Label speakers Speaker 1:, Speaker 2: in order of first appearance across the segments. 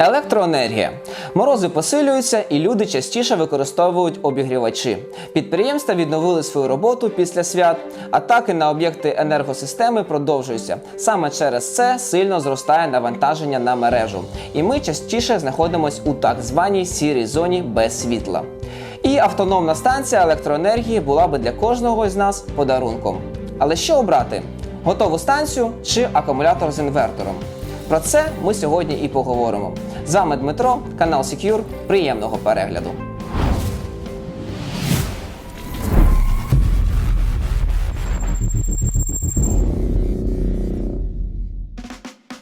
Speaker 1: Електроенергія. Морози посилюються і люди частіше використовують обігрівачі. Підприємства відновили свою роботу після свят. Атаки на об'єкти енергосистеми продовжуються. Саме через це сильно зростає навантаження на мережу. І ми частіше знаходимося у так званій сірій зоні без світла. І автономна станція електроенергії була би для кожного з нас подарунком. Але що обрати? Готову станцію чи акумулятор з інвертором? Про це ми сьогодні і поговоримо. З вами Дмитро, канал Secure. Приємного перегляду.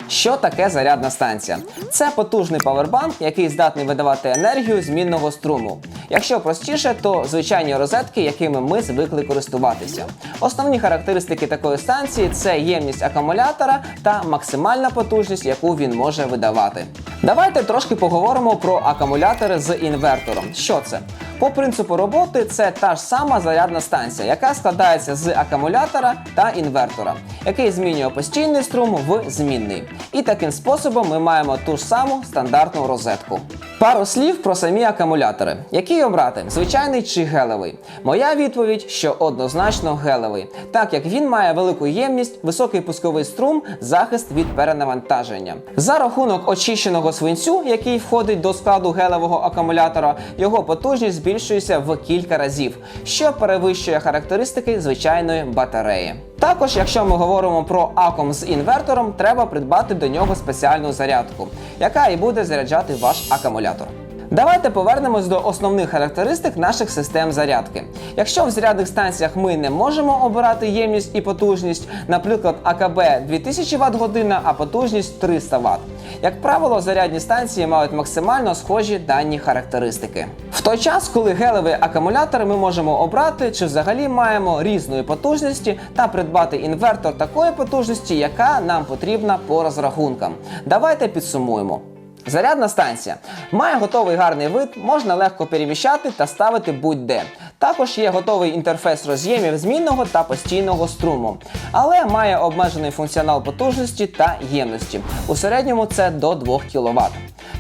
Speaker 1: Що таке зарядна станція? Це потужний павербанк, який здатний видавати енергію змінного струму. Якщо простіше, то звичайні розетки, якими ми звикли користуватися. Основні характеристики такої станції це ємність акумулятора та максимальна потужність, яку він може видавати. Давайте трошки поговоримо про акумулятори з інвертором. Що це? По принципу роботи це та ж сама зарядна станція, яка складається з акумулятора та інвертора, який змінює постійний струм в змінний. І таким способом ми маємо ту ж саму стандартну розетку. Пару слів про самі акумулятори. Який обрати? Звичайний чи гелевий? Моя відповідь, що однозначно гелевий, так як він має велику ємність, високий пусковий струм, захист від перенавантаження. За рахунок очищеного свинцю, який входить до складу гелевого акумулятора, його потужність збільшується в кілька разів, що перевищує характеристики звичайної батареї. Також, якщо ми говоримо про аком з інвертором, треба придбати до нього спеціальну зарядку, яка і буде заряджати ваш акумулятор. Давайте повернемось до основних характеристик наших систем зарядки. Якщо в зарядних станціях ми не можемо обирати ємність і потужність, наприклад, АКБ 2000 Вт година, а потужність 300 Вт. Як правило, зарядні станції мають максимально схожі дані характеристики. В той час, коли гелеві акумулятори ми можемо обрати, чи взагалі маємо різної потужності та придбати інвертор такої потужності, яка нам потрібна по розрахункам. Давайте підсумуємо. Зарядна станція має готовий гарний вид, можна легко переміщати та ставити будь-де. Також є готовий інтерфейс роз'ємів змінного та постійного струму, але має обмежений функціонал потужності та ємності. У середньому це до 2 кВт.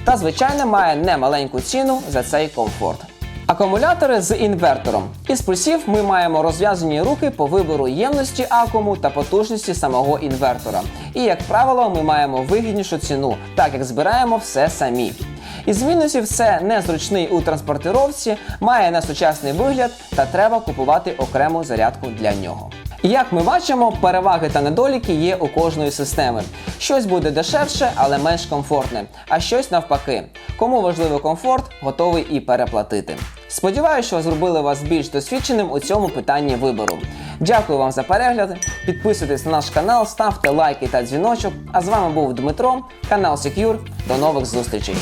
Speaker 1: Та, звичайно, має немаленьку ціну за цей комфорт. Акумулятори з інвертором. Із плюсів ми маємо розв'язані руки по вибору ємності акуму та потужності самого інвертора. І, як правило, ми маємо вигіднішу ціну, так як збираємо все самі. Із мінусів це незручний у транспортировці, має несучасний вигляд та треба купувати окрему зарядку для нього. Як ми бачимо, переваги та недоліки є у кожної системи. Щось буде дешевше, але менш комфортне, а щось навпаки. Кому важливий комфорт, готовий і переплатити. Сподіваюся, що зробили вас більш досвідченим у цьому питанні вибору. Дякую вам за перегляд. Підписуйтесь на наш канал, ставте лайки та дзвіночок. А з вами був Дмитро, канал Secure. До нових зустрічей!